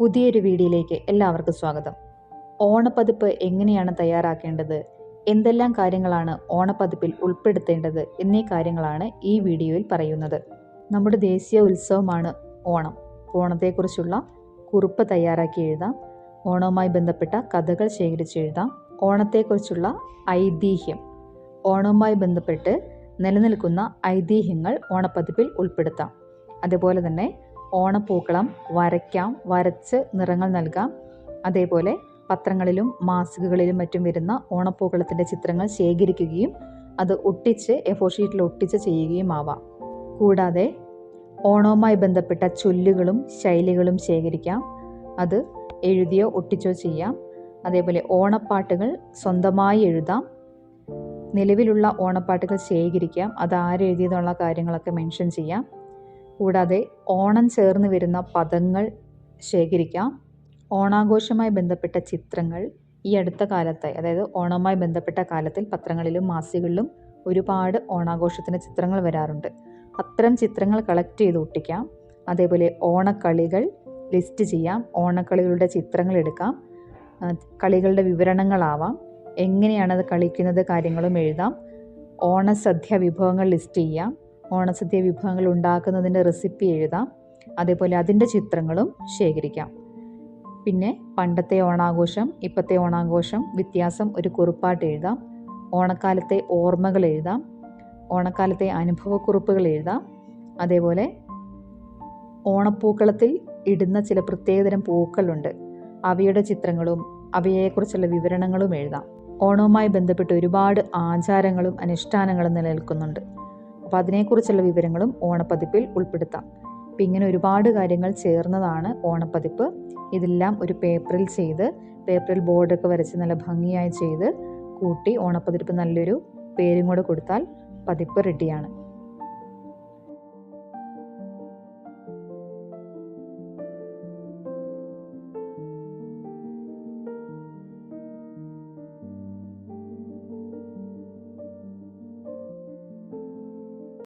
പുതിയൊരു വീഡിയോയിലേക്ക് എല്ലാവർക്കും സ്വാഗതം. ഓണപ്പതിപ്പ് എങ്ങനെയാണ് തയ്യാറാക്കേണ്ടത്? എന്തെല്ലാം കാര്യങ്ങളാണ് ഓണപ്പതിപ്പിൽ ഉൾപ്പെടുത്തേണ്ടത് എന്നീ കാര്യങ്ങളാണ് ഈ വീഡിയോയിൽ പറയുന്നത്. നമ്മുടെ ദേശീയ ഉത്സവമാണ് ഓണം. ഓണത്തെക്കുറിച്ചുള്ള കുറിപ്പ് തയ്യാറാക്കി എഴുതാം. ഓണവുമായി ബന്ധപ്പെട്ട കഥകൾ ശേഖരിച്ച് എഴുതാം. ഓണത്തെക്കുറിച്ചുള്ള ഐതിഹ്യം. ഓണവുമായി ബന്ധപ്പെട്ട് നിലനിൽക്കുന്ന ഐതിഹ്യങ്ങൾ ഓണപ്പതിപ്പിൽ ഉൾപ്പെടുത്താം. അതുപോലെ തന്നെ ഓണപ്പൂക്കളം വരയ്ക്കാം വരച്ച് നിറങ്ങൾ നൽകാം. അതേപോലെ പത്രങ്ങളിലും മാസികകളിലും മറ്റും വരുന്ന ഓണപ്പൂക്കളത്തിന്റെ ചിത്രങ്ങൾ ശേഖരിക്കുകയും അത് ഒട്ടിച്ച് എഫോ ഷീറ്റിൽ ഒട്ടിച്ച് ചെയ്യുകയും ആവാം. കൂടാതെ ഓണവുമായി ബന്ധപ്പെട്ട ചൊല്ലുകളും ശൈലികളും ശേഖരിക്കാം. അത് എഴുതിയോ ഒട്ടിച്ചോ ചെയ്യാം. അതേപോലെ ഓണപ്പാട്ടുകൾ സ്വന്തമായി എഴുതാം. നിലവിലുള്ള ഓണപ്പാട്ടുകൾ ശേഖരിക്കാം. അത് ആരെഴുതിയതെന്നുള്ള കാര്യങ്ങളൊക്കെ മെൻഷൻ ചെയ്യാം. കൂടാതെ ഓണം ചേർന്ന് വരുന്ന പദങ്ങൾ ശേഖരിക്കാം. ഓണാഘോഷവുമായി ബന്ധപ്പെട്ട ചിത്രങ്ങൾ ഈ അടുത്ത കാലത്തായി അതായത് ഓണവുമായി ബന്ധപ്പെട്ട കാലത്തിൽ പത്രങ്ങളിലും മാസികകളിലും ഒരുപാട് ഓണാഘോഷത്തിന്റെ ചിത്രങ്ങൾ വരാറുണ്ട്. അത്തരം ചിത്രങ്ങൾ കളക്ട് ചെയ്ത് ഒട്ടിക്കാം. അതേപോലെ ഓണക്കളികൾ ലിസ്റ്റ് ചെയ്യാം. ഓണക്കളികളുടെ ചിത്രങ്ങൾ എടുക്കാം. കളികളുടെ വിവരണങ്ങളാവാം. എങ്ങനെയാണ് അത് കളിക്കുന്നത് കാര്യങ്ങളും എഴുതാം. ഓണസദ്യ വിഭവങ്ങൾ ലിസ്റ്റ് ചെയ്യാം. ഓണസദ്യ വിഭവങ്ങൾ ഉണ്ടാക്കുന്നതിന്റെ റെസിപ്പി എഴുതാം. അതേപോലെ അതിന്റെ ചിത്രങ്ങളും ശേഖരിക്കാം. പിന്നെ പണ്ടത്തെ ഓണാഘോഷം ഇപ്പോഴത്തെ ഓണാഘോഷം വ്യത്യാസം ഒരു കുറിപ്പാട്ട് എഴുതാം. ഓണക്കാലത്തെ ഓർമ്മകൾ എഴുതാം. ഓണക്കാലത്തെ അനുഭവക്കുറിപ്പുകൾ എഴുതാം. അതേപോലെ ഓണപ്പൂക്കളത്തിൽ ഇടുന്ന ചില പ്രത്യേകതരം പൂക്കളുണ്ട്. അവയുടെ ചിത്രങ്ങളും അവയെക്കുറിച്ചുള്ള വിവരണങ്ങളും എഴുതാം. ഓണവുമായി ബന്ധപ്പെട്ട് ഒരുപാട് ആചാരങ്ങളും അനുഷ്ഠാനങ്ങളും നിലനിൽക്കുന്നുണ്ട്. അപ്പോൾ അതിനെക്കുറിച്ചുള്ള വിവരങ്ങളും ഓണപ്പതിപ്പിൽ ഉൾപ്പെടുത്താം. അപ്പം ഇങ്ങനെ ഒരുപാട് കാര്യങ്ങൾ ചേർന്നതാണ് ഓണപ്പതിപ്പ്. ഇതെല്ലാം ഒരു പേപ്പറിൽ ചെയ്ത് പേപ്പറിൽ ബോർഡൊക്കെ വരച്ച് നല്ല ഭംഗിയായി ചെയ്ത് കൂട്ടി ഓണപ്പതിപ്പ് നല്ലൊരു പേരും കൂടെ കൊടുത്താൽ പതിപ്പ് റെഡിയാണ്.